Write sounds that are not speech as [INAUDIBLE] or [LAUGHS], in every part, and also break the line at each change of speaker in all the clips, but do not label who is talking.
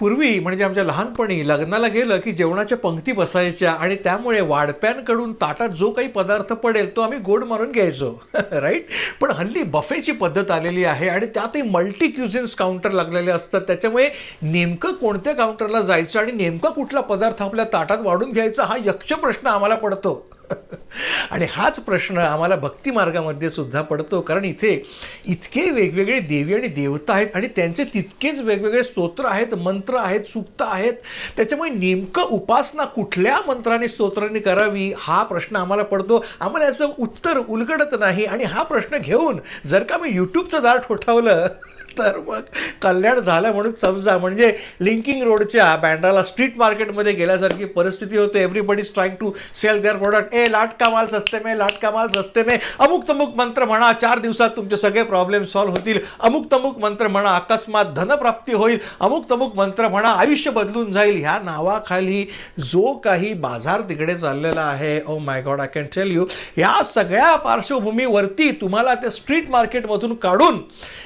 पूर्वी म्हणजे आमच्या लहानपणी लग्नाला गेलं की जेवणाच्या पंक्ती बसायच्या आणि त्यामुळे वाढप्यांकडून ताटात जो काही पदार्थ पडेल तो आम्ही गोड मारून घ्यायचो. [LAUGHS] राईट पण हल्ली बफेची पद्धत आलेली आहे आणि त्यातही मल्टी क्युझिन्स काउंटर लागलेले असतात. त्याच्यामुळे नेमकं कोणत्या काउंटरला जायचं आणि नेमका कुठला पदार्थ आपल्या ताटात वाढून घ्यायचा हा यक्ष प्रश्न आम्हाला पडतो. आणि हाच प्रश्न आम्हाला भक्ती मार्गामध्ये सुद्धा पडतो कारण इथे इतके वेगवेगळे देवी आणि देवता आहेत आणि त्यांचे तितकेच वेगवेगळे स्तोत्र आहेत मंत्र आहेत सूक्त आहेत. त्याच्यामुळे नेमकं उपासना कुठल्या मंत्राने स्तोत्राने करावी हा प्रश्न आम्हाला पडतो. आम्हाला याचं उत्तर उलगडत नाही. आणि हा प्रश्न घेऊन जर का मी यूट्यूबचं दार ठोठावलं तर मग कल्याण झालं म्हणून समजा. म्हणजे लिंकिंग रोडच्या बँड्राला स्ट्रीट मार्केटमध्ये गेल्यासारखी परिस्थिती होते. Everybody trying to sell their product a lot माल सस्ते मे लाटका माल सस्ते मे. अमुक तमुक मंत्र म्हणा चार दिवसात तुमचे सगळे प्रॉब्लेम सॉल्व्ह होतील. अमुक तमुक मंत्र म्हणा अकस्मात धनप्राप्ती होईल. अमुक तमुक मंत्र म्हणा आयुष्य बदलून जाईल. ह्या नावाखाली जो काही बाजार तिकडे चाललेला आहे ओ my god I can tell you या सगळ्या पार्श्वभूमीवरती तुम्हाला त्या स्ट्रीट मार्केटमधून काढून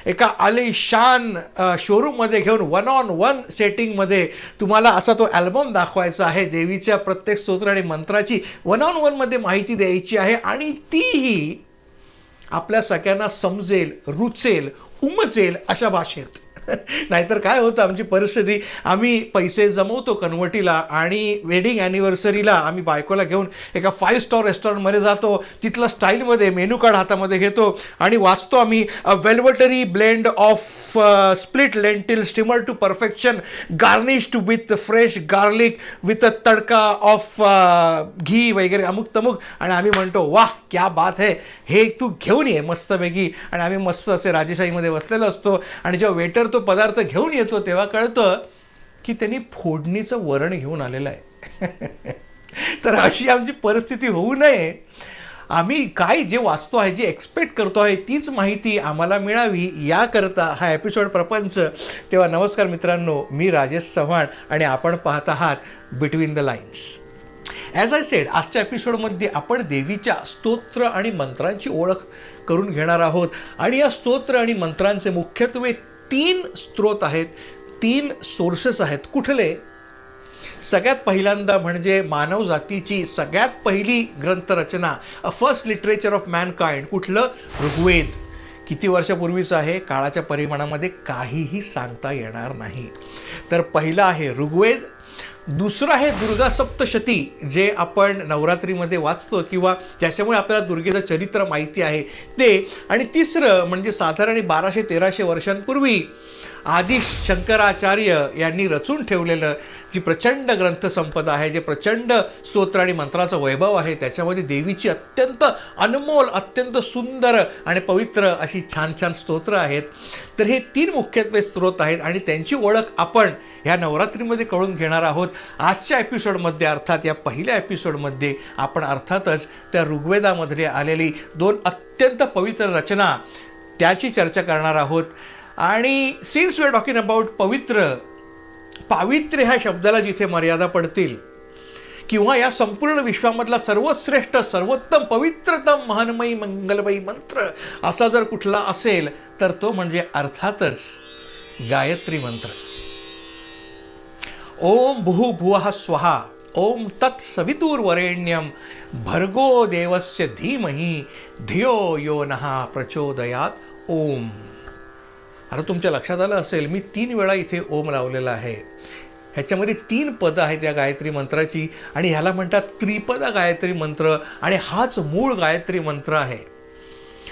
एका आले शान शोरूममध्ये घेऊन वन ऑन वन सेटिंगमध्ये तुम्हाला असा तो ॲल्बम दाखवायचा आहे. देवीच्या प्रत्येक स्तोत्र आणि मंत्राची वन ऑन वनमध्ये माहिती द्यायची आहे आणि तीही आपल्या सगळ्यांना समजेल रुचेल उमजेल अशा भाषेत. [LAUGHS] नाहीतर काय होतं आमची परिस्थिती आम्ही पैसे जमवतो कन्वर्टीला आणि वेडिंग ॲनिव्हर्सरीला आम्ही बायकोला घेऊन एका फाईव्ह स्टार रेस्टॉरंटमध्ये जातो तिथल्या स्टाईलमध्ये मेनू कार्ड हातामध्ये घेतो आणि वाचतो आम्ही velvety blend of split lentil steamed to perfection garnished with fresh garlic with a tadka of ghee वगैरे अमुक तमुक. आणि आम्ही म्हणतो वाह क्या बात है हे तू घेऊन ये मस्तपैकी. आणि आम्ही मस्त असे राजेशाहीमध्ये बसलेलो असतो आणि जेव्हा वेटर तो पदार्थ घेऊन येतो तेव्हा कळतं की त्यांनी फोडणीचं वरण घेऊन आलेलं आहे. [LAUGHS] तर अशी आमची परिस्थिती होऊ नये. आम्ही काय जे वाचतो आहे जे एक्सपेक्ट करतो आहे तीच माहिती आम्हाला मिळावी याकरता हा एपिसोड प्रपंच. तेव्हा नमस्कार मित्रांनो मी राजेश चव्हाण आणि आपण पाहत आहात between the lines as I said आजच्या एपिसोडमध्ये आपण देवीच्या स्तोत्र आणि मंत्रांची ओळख करून घेणार आहोत. आणि या स्तोत्र आणि मंत्रांचे मुख्यत्वे तीन स्रोत आहेत तीन सोर्सेस आहेत. कुठले? सगळ्यात पहिल्यांदा म्हणजे मानवजातीची सगळ्यात पहिली ग्रंथरचना a first literature of mankind कुठलं? ऋग्वेद. किती वर्षापूर्वीचं आहे? काळाच्या परिमाणामध्ये काहीही सांगता येणार नाही. तर पहिलं आहे ऋग्वेद दुसरं आहे दुर्गा सप्तशती जे आपण नवरात्रीमध्ये वाचतो किंवा ज्याच्यामुळे आपल्याला दुर्गेचं चरित्र माहिती आहे ते. आणि तिसरं म्हणजे साधारण बाराशे तेराशे वर्षांपूर्वी आदि शंकराचार्य यांनी रचून ठेवलेलं जी प्रचंड ग्रंथसंपदा आहे जे प्रचंड स्तोत्र आणि मंत्राचं वैभव आहे त्याच्यामध्ये देवीची अत्यंत अनमोल अत्यंत सुंदर आणि पवित्र अशी छान छान स्तोत्र आहेत. तर हे तीन मुख्यत्वे स्रोत आहेत आणि त्यांची ओळख आपण ह्या नवरात्रीमध्ये कळून घेणार आहोत. आजच्या एपिसोडमध्ये अर्थात या पहिल्या एपिसोडमध्ये आपण अर्थातच त्या ऋग्वेदामध्ये आलेली दोन अत्यंत पवित्र रचना त्याची चर्चा करणार आहोत. आणि since we are talking about पवित्र पावित्र्य ह्या शब्दाला जिथे मर्यादा पडतील किंवा या संपूर्ण विश्वामधला सर्वश्रेष्ठ सर्वोत्तम पवित्रतम महानमयी मंगलमयी मंत्र असा जर कुठला असेल तर तो म्हणजे अर्थातच गायत्री मंत्र. ओम भू भुवः स्वहा ओम तत् सवितुर्वरेण्यम भर्गो देवस्य धीमहि धियो यो नहा प्रचोदयात ओम. आता तुमच्या लक्षात आलं असेल मी तीन वेळा इथे ओम लावलेला आहे. ह्याच्यामध्ये तीन पदं आहेत या गायत्री मंत्राची आणि ह्याला म्हणतात त्रिपदा गायत्री मंत्र आणि हाच मूळ गायत्री मंत्र आहे.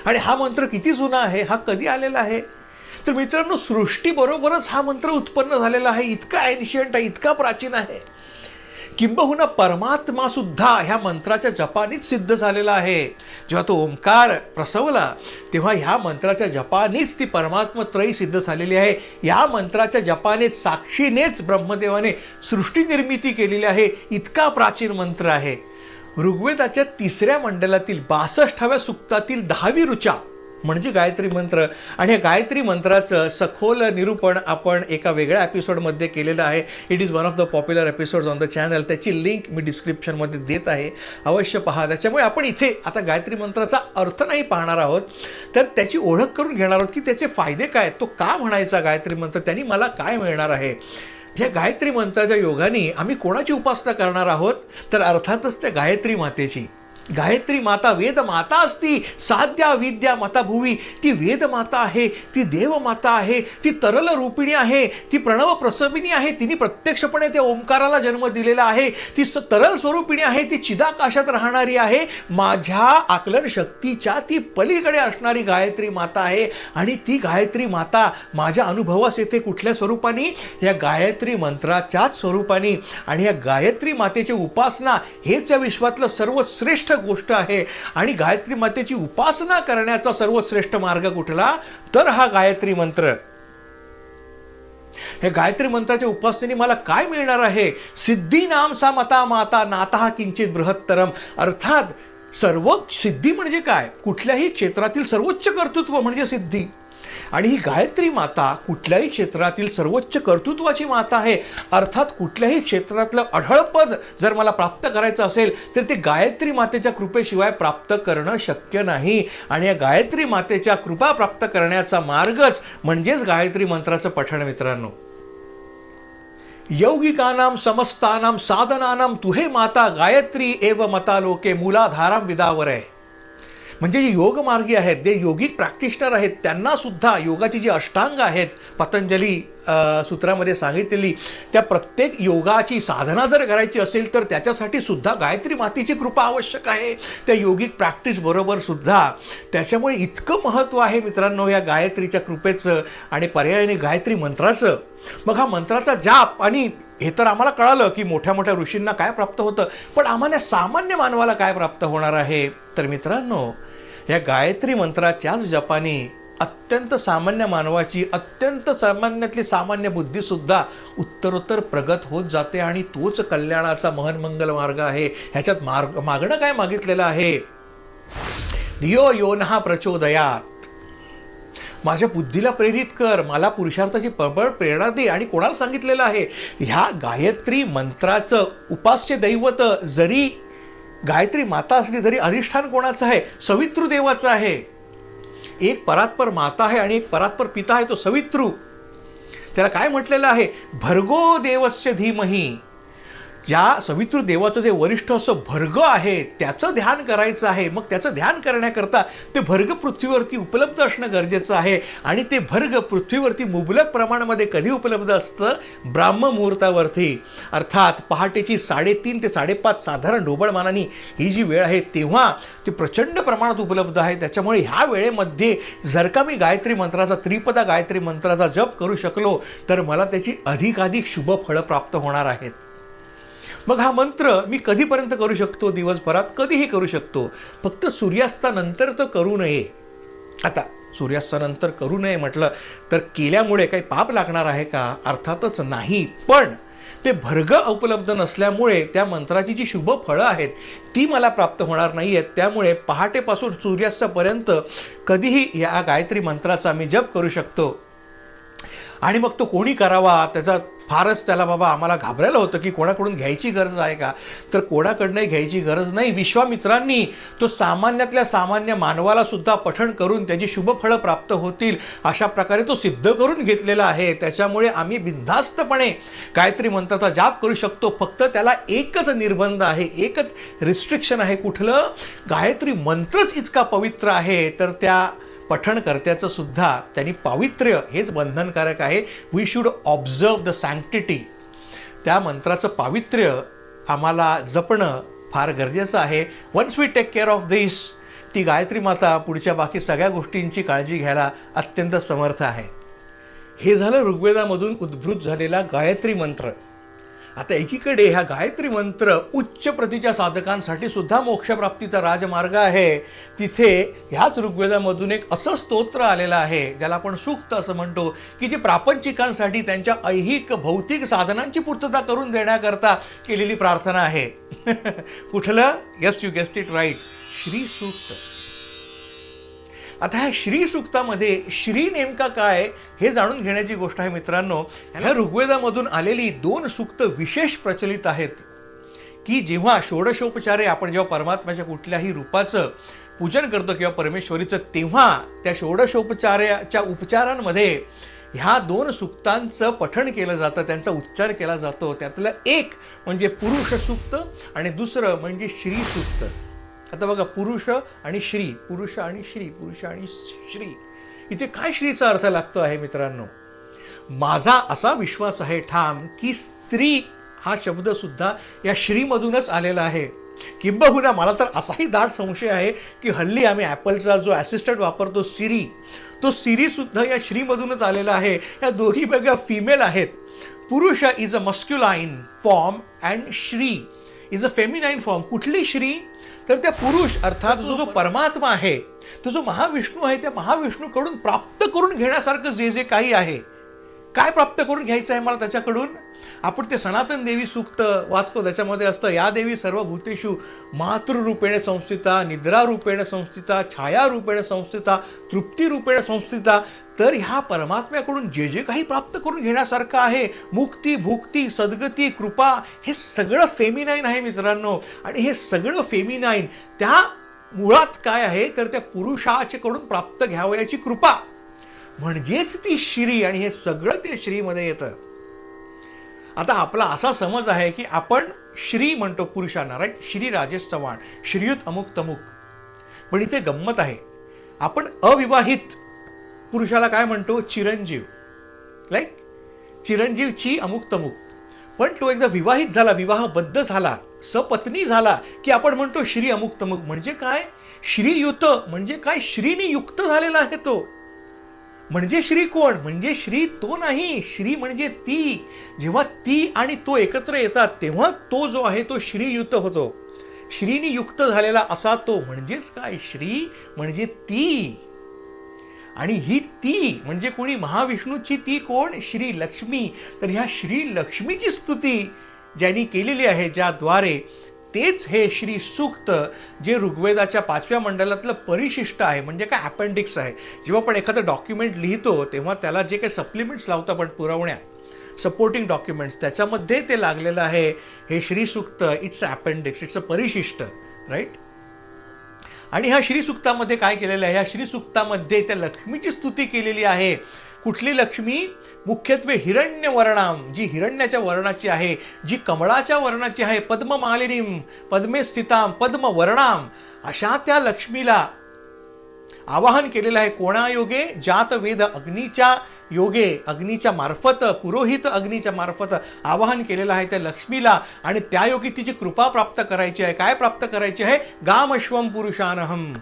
आणि हा मंत्र किती जुना आहे? हा कधी आलेला आहे? तर मित्रांनो सृष्टीबरोबरच हा मंत्र उत्पन्न झालेला आहे. इतका एन्शियंट आहे इतका प्राचीन आहे. किंबहुना परमात्मा सुद्धा ह्या मंत्राच्या जपानीच सिद्ध झालेला आहे. जेव्हा तो ओंकार प्रसवला तेव्हा ह्या मंत्राच्या जपानीच ती परमात्मा त्रयी सिद्ध झालेली आहे. या मंत्राच्या जपानेच साक्षीनेच ब्रह्मदेवाने सृष्टी निर्मिती केलेली आहे. इतका प्राचीन मंत्र आहे. ऋग्वेदाच्या तिसऱ्या मंडलातील बासष्टाव्या सुक्तातील दहावी ऋचा म्हणजे गायत्री मंत्र. आणि या गायत्री मंत्राचं सखोल निरूपण आपण एका वेगळ्या एपिसोडमध्ये केलेलं आहे. It is one of the popular episodes on the channel त्याची लिंक मी डिस्क्रिप्शनमध्ये देत आहे. अवश्य पहा. त्याच्यामुळे आपण इथे आता गायत्री मंत्राचा अर्थ नाही पाहणार आहोत. तर त्याची ओळख करून घेणार आहोत की त्याचे फायदे काय तो का म्हणायचा गायत्री मंत्र? त्यांनी मला काय मिळणार आहे? ह्या गायत्री मंत्राच्या योगाने आम्ही कोणाची उपासना करणार आहोत? तर अर्थातच त्या गायत्री मातेची. गायत्री माता वेदमाता असती. साध्या विद्या माताभुवी. ती वेदमाता आहे ती देवमाता आहे ती तरल रूपिणी आहे ती प्रणव प्रसविनी आहे. तिने प्रत्यक्षपणे त्या ओंकाराला जन्म दिलेला आहे. ती स तरल स्वरूपिणी आहे ती चिदाकाशात राहणारी आहे. माझ्या आकलन शक्तीच्या ती पलीकडे असणारी गायत्री माता आहे. आणि ती गायत्री माता माझ्या अनुभवास येते कुठल्या स्वरूपाने? या गायत्री मंत्राच्याच स्वरूपाने. आणि या गायत्री मातेची उपासना हेच या विश्वातलं सर्वश्रेष्ठ गोष्ट आहे. आणि गायत्री मातेची उपासना करण्याचा सर्वश्रेष्ठ मार्ग कुठला? तर हा गायत्री मंत्र. हे गायत्री मंत्राच्या उपासनेने मला काय मिळणार आहे? सिद्धी नाम सा मता माता नाता किंचित बृहत्तरम. अर्थात सर्व सिद्धी म्हणजे काय? कुठल्याही क्षेत्रातील सर्वोच्च कर्तृत्व म्हणजे सिद्धी. आणि ही गायत्री माता कुठल्याही क्षेत्रातील सर्वोच्च कर्तृत्वाची माता आहे. अर्थात कुठल्याही क्षेत्रातलं अढळपद जर मला प्राप्त करायचं असेल तर ते गायत्री मातेच्या कृपेशिवाय प्राप्त करणं शक्य नाही. आणि या गायत्री मातेच्या कृपा प्राप्त करण्याचा मार्गच म्हणजेच गायत्री मंत्राचं पठण मित्रांनो. यौगिकानां समस्तानां साधनानां तुहे माता गायत्री एव मता लोके विदावर आहे म्हणजे जे योगमार्गी आहेत जे योगिक प्रॅक्टिशनर आहेत त्यांना सुद्धा योगाची जी अष्टांग आहेत पतंजली सूत्रामध्ये सांगितलेली त्या प्रत्येक योगाची साधना जर करायची असेल तर त्याच्यासाठी सुद्धा गायत्री मातीची कृपा आवश्यक आहे. त्या योगिक प्रॅक्टिस बरोबर सुद्धा. त्याच्यामुळे इतकं महत्त्व आहे मित्रांनो या गायत्रीच्या कृपेचं आणि पर्यायाने गायत्री मंत्राचं. मग हा मंत्राचा जाप आणि हे तर आम्हाला कळालं की मोठ्या मोठ्या ऋषींना काय प्राप्त होतं पण आम्हाला सामान्य मानवाला काय प्राप्त होणार आहे? तर मित्रांनो या गायत्री मंत्राच्याच जपाने अत्यंत सामान्य मानवाची अत्यंत सामान्यातली सामान्य बुद्धीसुद्धा उत्तरोत्तर प्रगत होत जाते आणि तोच कल्याणाचा महनमंगल मार्ग आहे. ह्याच्यात मार्ग मागणं काय मागितलेलं आहे? धियो योनहा प्रचोदयात. माझ्या बुद्धीला प्रेरित कर मला पुरुषार्थाची प्रबळ प्रेरणा दे आणि कोणाला सांगितलेलं आहे? ह्या गायत्री मंत्राचं उपास्य दैवत जरी गायत्री माता असली तरी अधिष्ठान कोणाचं आहे? सवितृ देवाचं आहे. एक परात्पर माता आहे आणि एक परात्पर पिता आहे तो सवितृ. त्याला काय म्हटलेलं आहे? भर्गो देवस्य धीमही. ज्या सवितृ देवाचं जे वरिष्ठ असं भर्ग आहे त्याचं ध्यान करायचं आहे मग त्याचं ध्यान करण्याकरता ते भर्ग पृथ्वीवरती उपलब्ध असणं गरजेचं आहे. आणि ते भर्ग पृथ्वीवरती मुबलक प्रमाणामध्ये कधी उपलब्ध असतं? ब्राह्म मुहूर्तावरती. अर्थात पहाटेची साडेतीन ते साडेपाच साधारण ढोबळमानाने ही जी वेळ आहे तेव्हा ते प्रचंड प्रमाणात उपलब्ध आहे. त्याच्यामुळे ह्या वेळेमध्ये जर का मी गायत्री मंत्राचा त्रिपदा गायत्री मंत्राचा जप करू शकलो तर मला त्याची अधिकाधिक शुभ फळं प्राप्त होणार आहेत. मग हा मंत्र मी कधीपर्यंत करू शकतो दिवसभरात? कधीही करू शकतो. फक्त सूर्यास्तानंतर तर करू नये. आता सूर्यास्तानंतर करू नये म्हटलं तर केल्यामुळे काही पाप लागणार आहे का? अर्थातच नाही. पण ते भरग उपलब्ध नसल्यामुळे त्या मंत्राची जी शुभ फळं आहेत ती मला प्राप्त होणार नाही आहेत त्यामुळे पहाटेपासून सूर्यास्तापर्यंत कधीही या गायत्री मंत्राचा मी जप करू शकतो. आणि मग तो कोणी करावा? त्याचा फारच त्याला बाबा आम्हाला घाबरायला होतं की कोणाकडून घ्यायची गरज आहे का? तर कोणाकडनंही घ्यायची गरज नाही. विश्वामित्रांनी तो सामान्यातल्या सामान्य मानवाला सुद्धा पठण करून त्याची शुभफळं प्राप्त होतील अशा प्रकारे तो सिद्ध करून घेतलेला आहे. त्याच्यामुळे आम्ही बिनधास्तपणे गायत्री मंत्राचा जाप करू शकतो. फक्त त्याला एकच निर्बंध आहे एकच रिस्ट्रिक्शन आहे. कुठलं? गायत्री मंत्रच इतका पवित्र आहे. तर त्या पठणकर्त्याचं सुद्धा त्यांनी पावित्र्य हेच बंधनकारक आहे. We should observe the sanctity त्या मंत्राचं पावित्र्य आम्हाला जपणं फार गरजेचं आहे. Once we take care of this ती गायत्री माता पुढच्या बाकी सगळ्या गोष्टींची काळजी घ्यायला अत्यंत समर्थ आहे. हे झालं ऋग्वेदामधून उद्भूत झालेला गायत्री मंत्र. आता एकीकडे हा गायत्री मंत्र उच्च प्रतीच्या साधकांसाठी सुद्धा मोक्षप्राप्तीचा राजमार्ग आहे. तिथे ह्याच ऋग्वेदामधून एक असं स्तोत्र आलेलं आहे ज्याला आपण सूक्त असं म्हणतो की जे प्रापंचिकांसाठी त्यांच्या ऐहिक भौतिक साधनांची पूर्तता करून देण्याकरता केलेली प्रार्थना आहे. [LAUGHS] कुठलं? Yes you guessed it right Shri Sukta. आता ह्या श्री सूक्तामध्ये श्री नेमका काय हे जाणून घेण्याची गोष्ट आहे मित्रांनो. ह्या ऋग्वेदामधून आलेली दोन सूक्त विशेष प्रचलित आहेत. की जेव्हा षोडशोपचारे आपण जेव्हा परमात्म्याच्या कुठल्याही रूपाचं पूजन करतो किंवा परमेश्वरीचं तेव्हा त्या षोडशोपचाराच्या उपचारांमध्ये ह्या दोन सुक्तांचं पठण केलं जातं त्यांचा उच्चार केला जातो. त्यातलं एक म्हणजे पुरुष सुक्त आणि दुसरं म्हणजे श्री सुक्त. आता बघा पुरुष आणि श्री पुरुष आणि श्री पुरुष आणि श्री. इथे काय श्रीचा अर्थ लागतो आहे मित्रांनो? माझा असा विश्वास आहे ठाम की स्त्री हा शब्द सुद्धा या श्रीमधूनच आलेला आहे. किंबहुना मला तर असाही दाट संशय आहे की हल्ली आम्ही ॲपलचा जो ॲसिस्टंट वापरतो सिरी तो सिरी सुद्धा या श्रीमधूनच आलेला आहे. या दोघी वेगळ्या फिमेल आहेत. Purush is a masculine form and Shri is a feminine form कुठली श्री? तर त्या पुरुष अर्थात जो जो परमात्मा आहे तो जो महाविष्णू आहे त्या महाविष्णूकडून प्राप्त करून घेण्यासारखं जे जे काही आहे काय प्राप्त करून घ्यायचं आहे मला त्याच्याकडून? आपण ते सनातन देवी सूक्त वाचतो त्याच्यामध्ये असतं या देवी सर्व भूतेषु मातृरूपेण संस्थिता निद्रारूपेण संस्थिता छायारूपेण संस्थिता तृप्तीरूपेण संस्थिता तर ह्या परमात्म्याकडून जे जे काही प्राप्त करून घेण्यासारखं आहे मुक्ती भुक्ती सद्गती कृपा हे सगळं फेमिनाईन आहे मित्रांनो. आणि हे सगळं फेमिनाईन त्या मुळात काय आहे? तर त्या पुरुषाच्याकडून प्राप्त घ्यावयाची कृपा. म्हणजेच ती श्री आणि हे सगळं ते श्रीमध्ये येतं. आता आपला असा समज आहे की आपण श्री म्हणतो पुरुषांना राईट श्री राजेश चव्हाण श्रीयुत अमुक तमुक. पण इथे गंमत आहे. आपण अविवाहित पुरुषाला काय म्हणतो? चिरंजीव. लाईक चिरंजीवची अमुक तमुक. पण तो एकदा विवाहित झाला विवाहबद्ध झाला सपत्नी झाला की आपण म्हणतो श्री अमुक तमुक. म्हणजे काय? श्रीयुत म्हणजे काय? श्रीनी युक्त झालेला आहे तो. म्हणजे श्री कोण? म्हणजे श्री तो नाही. श्री म्हणजे ती. जेव्हा ती आणि तो एकत्र येतात तेव्हा तो जो आहे तो श्रीयुत होतो. श्रीनी युक्त झालेला असा तो. म्हणजेच काय? श्री म्हणजे ती. आणि ही ती म्हणजे कोणी महाविष्णूची ती कोण? श्री लक्ष्मी. तर ह्या श्री लक्ष्मीची स्तुती ज्यांनी केलेली आहे ज्याद्वारे तेच हे श्री सूक्त जे ऋग्वेदाच्या पाचव्या मंडलातलं परिशिष्ट आहे म्हणजे काय अपेंडिक्स आहे. जेव्हा आपण एखादं डॉक्युमेंट लिहितो तेव्हा त्याला जे काही सप्लिमेंट्स लावतो आपण पुरवण्या सपोर्टिंग डॉक्युमेंट्स त्याच्यामध्ये ते लागलेलं आहे हे Shri Sukta it's appendix it's a parishisht right आणि ह्या श्रीसुक्तामध्ये काय केलेलं आहे? ह्या श्रीसुक्तामध्ये त्या लक्ष्मीची स्तुती केलेली आहे. कुठली लक्ष्मी? मुख्यत्वे हिरण्य वर्णाम जी हिरण्याच्या वर्णाची आहे जी कमळाच्या वर्णाची आहे. पद्ममालिनीम पद्मे स्थिताम पद्मवर्णाम अशा त्या लक्ष्मीला आवाहन केलेलं आहे कोणायोगे जात वेद अग्नीच्या योगे अग्नीच्या मार्फत पुरोहित अग्नीच्या मार्फत आवाहन केलेलं आहे त्या लक्ष्मीला. आणि त्या योगी तिची कृपा प्राप्त करायची आहे. काय प्राप्त करायची आहे? गामश्वम पुरुषानहम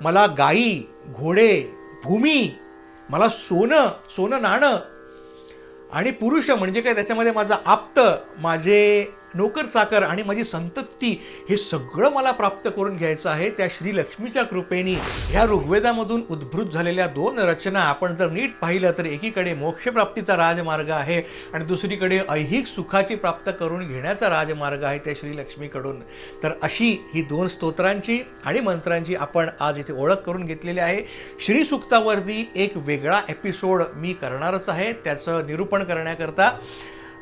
मला गाई घोडे भूमी मला सोनं सोनं नाणं आणि पुरुष म्हणजे काय? त्याच्यामध्ये माझं आप्त माझे नोकर चाकर आणि माझी संतती हे सगळं मला प्राप्त करून घ्यायचं आहे. त्या श्री लक्ष्मीच्या कृपेने ह्या ऋग्वेदामधून उद्भूत झालेल्या दोन रचना आपण जर नीट पाहिलं तर एकीकडे मोक्षप्राप्तीचा राजमार्ग आहे आणि दुसरीकडे ऐहिक सुखाची प्राप्त करून घेण्याचा राजमार्ग आहे त्या श्री लक्ष्मीकडून. तर अशी ही दोन स्तोत्रांची आणि मंत्रांची आपण आज इथे ओळख करून घेतलेली आहे. श्री सुक्तावरती एक वेगळा एपिसोड मी करणारच आहे. त्याचं निरूपण करण्याकरता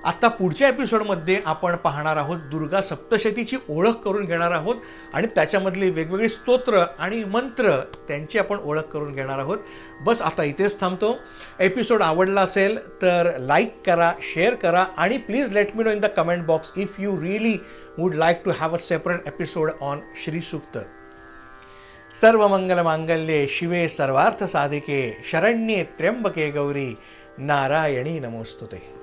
आता पुढच्या एपिसोडमध्ये आपण पाहणार आहोत दुर्गा सप्तशतीची ओळख करून घेणार आहोत आणि त्याच्यामधले वेगवेगळे स्तोत्र आणि मंत्र त्यांची आपण ओळख करून घेणार आहोत. बस आता इथेच थांबतो. एपिसोड आवडला असेल तर लाईक करा शेअर करा आणि please let me know in the comment box if you really would like to have a separate episode on Shrisukta सर्व मंगल मांगल्ये शिवे सर्वार्थ साधिके शरण्ये त्र्यंबके गौरी नारायणी नमोस्तुते